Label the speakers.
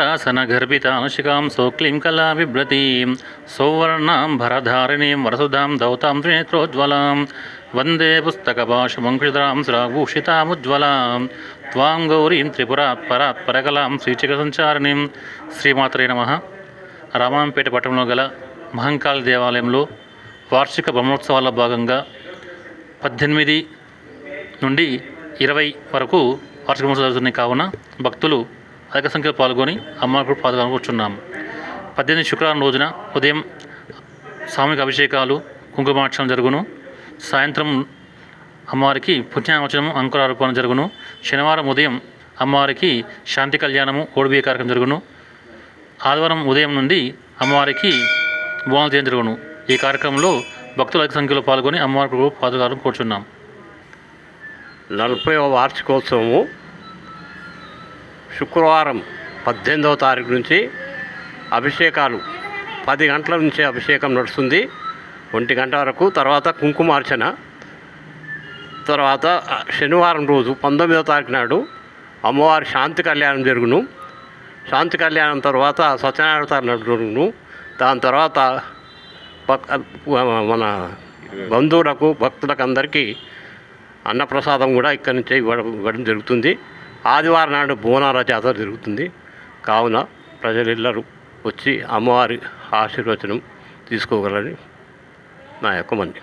Speaker 1: తారాసనగర్భితానుషికాం సోక్లీం కళా బిభ్రతీం సౌవర్ణాం భరధారిణీం వరసుధాం దౌతాం త్రినేత్రోజ్వలాం వందే పుస్తకపాశమంకుశితరాం శ్రాభూషితాముజ్వలాం త్వాం గౌరీం త్రిపురాత్ పరాత్ పరకలాం శ్రీచక్రసంచారిణీం శ్రీమాత్రే నమ రామాంపేట పట్టణంలో గల మహంకాళి దేవాలయంలో వార్షిక బ్రహ్మోత్సవాల భాగంగా పద్దెనిమిది నుండి ఇరవై వరకు వార్షిక బ్రహ్మోత్సవాలు జరుగుతున్నాయి. కావున భక్తులు అధిక సంఖ్యలో పాల్గొని అమ్మవారి పాల్గొని కూర్చున్నాము పద్దెనిమిది శుక్రవారం రోజున ఉదయం సామూహిక అభిషేకాలు కుంకుమార్చన జరుగును. సాయంత్రం అమ్మవారికి పుణ్యావచనము అంకురారోపణ జరుగును. శనివారం ఉదయం అమ్మవారికి శాంతి కళ్యాణము ఓడిబీ కార్యక్రమం జరుగును. ఆదివారం ఉదయం నుండి అమ్మవారికి బోనాల జయంతి జరుగును ఈ కార్యక్రమంలో భక్తులు అధిక సంఖ్యలో పాల్గొని అమ్మవారి పాదుగాలను కూర్చున్నాం.
Speaker 2: నలభై వార్షికోత్సవము శుక్రవారం పద్దెనిమిదవ తారీఖు నుంచి అభిషేకాలు. పది గంటల నుంచి అభిషేకం నడుస్తుంది. ఒంటి గంట వరకు తర్వాత కుంకుమార్చన తర్వాత శనివారం రోజు పంతొమ్మిదవ తారీఖు నాడు అమ్మవారి శాంతి కళ్యాణం జరుగును. శాంతి కళ్యాణం తర్వాత సత్యనారాయణ జరుగును దాని తర్వాత పక్- మన బంధువులకు భక్తులకు అందరికీ అన్నప్రసాదం కూడా ఇక్కడి నుంచే ఇవ్వడం ఇవ్వడం జరుగుతుంది. ఆదివారం నాడు బోనాల జాతర జరుగుతుంది. కావున ప్రజలెల్లరూ వచ్చి అమ్మవారి ఆశీర్వచనం తీసుకోగలని నా యొక్క మంది